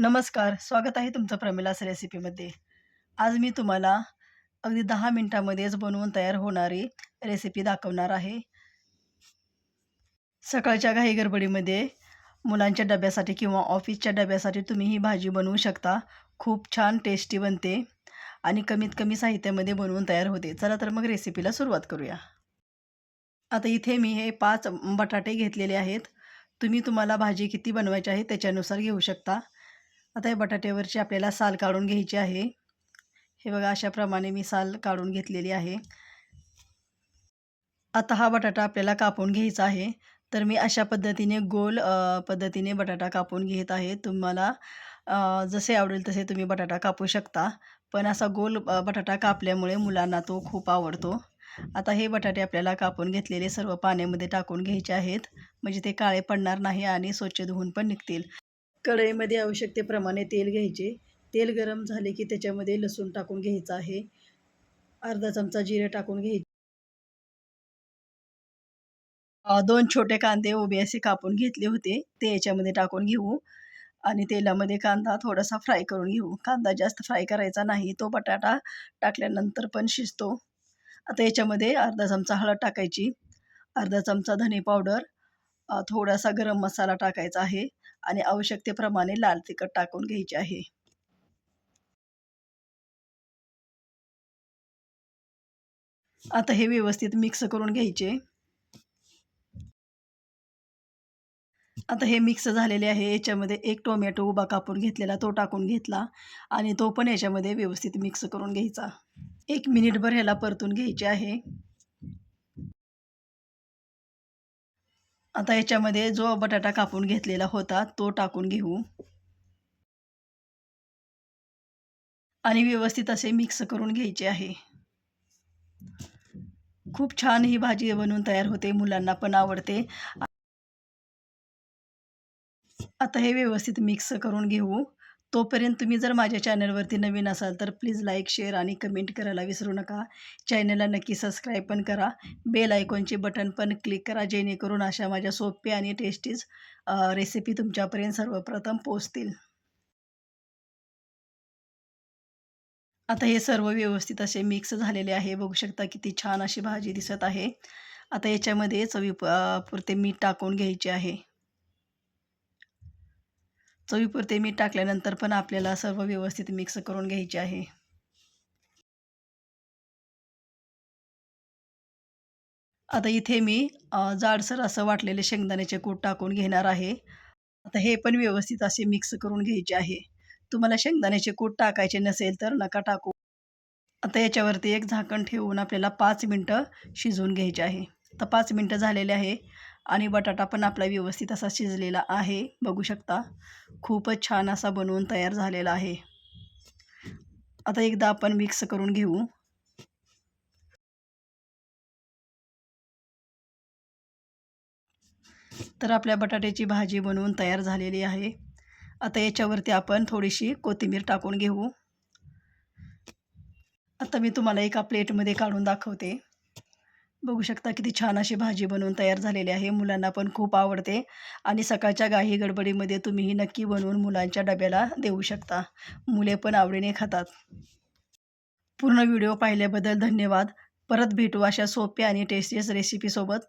नमस्कार, स्वागत आहे तुमचं प्रमिलास रेसिपीमध्ये. आज मी तुम्हाला अगदी दहा मिनटामध्येच बनवून तयार होणारी रेसिपी दाखवणार आहे. सकाळच्या घाई-गडबडीमध्ये मुलांच्या डब्यासाठी किंवा ऑफिसच्या डब्यासाठी तुम्ही ही भाजी बनवू शकता. खूप छान टेस्टी बनते आणि कमीत कमी साहित्यामध्ये बनवून तयार होते. चला तर मग रेसिपीला सुरुवात करूया. आता इथे मी हे पाच बटाटे घेतलेले आहेत. तुम्ही तुम्हाला भाजी किती बनवायची आहे त्याच्यानुसार घेऊ शकता. आता या बटाट्यावरची आपल्याला साल काढून घ्यायची आहे. हे बघा अशाप्रमाणे मी साल काढून घेतलेली आहे. आता हा बटाटा आपल्याला कापून घ्यायचा आहे. तर मी अशा पद्धतीने गोल पद्धतीने बटाटा कापून घेत आहे. तुम्हाला जसे आवडेल तसे तुम्ही बटाटा कापू शकता. पण असा गोल बटाटा कापल्यामुळे मुलांना तो खूप आवडतो. आता हे बटाटे आपल्याला कापून घेतलेले सर्व पाण्यामध्ये टाकून घ्यायचे आहेत. म्हणजे ते काळे पडणार नाही आणि स्वच्छ धुवून पण निघतील. कढईमध्ये आवश्यकतेप्रमाणे तेल घ्यायचे. तेल गरम झाले की त्याच्यामध्ये लसूण टाकून घ्यायचं आहे. अर्धा चमचा जिरे टाकून घ्यायचे. दोन छोटे कांदे उभे असे कापून घेतले होते. ते याच्यामध्ये टाकून घेऊ आणि तेलामध्ये कांदा थोडासा फ्राय करून घेऊ. कांदा जास्त फ्राय करायचा नाही. तो बटाटा टाकल्यानंतर पण शिजतो. आता याच्यामध्ये अर्धा चमचा हळद टाकायची. अर्धा चमचा धने पावडर, थोडासा गरम मसाला टाकायचा आहे आणि आवश्यकतेप्रमाणे लाल तिखट टाकून घ्यायचे आहे. आता हे व्यवस्थित मिक्स करून घ्यायचे. आता हे मिक्स झालेले आहे. याच्यामध्ये एक टोमॅटो उभा कापून घेतलेला तो टाकून घेतला आणि तो पण याच्यामध्ये व्यवस्थित मिक्स करून घ्यायचा. एक मिनिटभर ह्याला परतून घ्यायचे आहे. आता याच्यामध्ये जो बटाटा कापून घेतलेला होता तो टाकून घेऊ. आणि व्यवस्थित असे मिक्स करून घ्यायचे आहे. खूप छान ही भाजी बनवून तयार होते. मुलांना पण आवडते. आता हे व्यवस्थित मिक्स करून घेऊ. तोपर्यंत तुम्ही जर माझ्या चॅनलवरती नवीन असाल तर प्लीज लाईक, शेअर आणि कमेंट करायला विसरू नका. चॅनलला नक्की सबस्क्राईब पण करा. बेल आयकॉनचे बटन पण क्लिक करा जेणेकरून अशा माझ्या सोप्या आणि टेस्टीज रेसिपी तुमच्यापर्यंत सर्वप्रथम पोहोचतील. आता हे सर्व व्यवस्थित असे मिक्स झालेले आहे. बघू शकता किती छान अशी भाजी दिसत आहे. आता याच्यामध्ये चवी पुरते मीठ टाकून घ्यायचे आहे. चवीपुरते मीठ टाकल्यानंतर पण आपल्याला सर्व व्यवस्थित मिक्स करून घ्यायचे आहे. आता इथे मी जाडसर असं वाटलेले शेंगदाण्याचे कूट टाकून घेणार आहे. आता हे पण व्यवस्थित असे मिक्स करून घ्यायचे आहे. तुम्हाला शेंगदाण्याचे कूट टाकायचे नसेल तर नका टाकू. आता याच्यावरती एक झाकण ठेवून आपल्याला पाच मिनटं शिजवून घ्यायचे आहे. तर पाच मिनटं झालेले आहे आणि बटाटा पण आपला व्यवस्थित असा शिजलेला आहे. बघू शकता. खूपच छान असा बनवून तयार झालेला आहे. आता एकदा आपण मिक्स करून घेऊ. तर आपल्या बटाट्याची भाजी बनवून तयार झालेली आहे. आता याच्यावरती आपण थोडीशी कोथिंबीर टाकून घेऊ. आता मी तुम्हाला एका प्लेटमध्ये काढून दाखवते. बघू शकता किती छान अशी भाजी बनवून तयार झालेली आहे. मुलांना पण खूप आवडते आणि सकाळच्या घाई-गडबडीमध्ये तुम्हीही नक्की बनवून मुलांच्या डब्याला देऊ शकता. मुले पण आवडीने खातात. पूर्ण व्हिडिओ पाहिल्याबद्दल धन्यवाद. परत भेटू अशा सोप्या आणि टेस्टियस रेसिपीसोबत.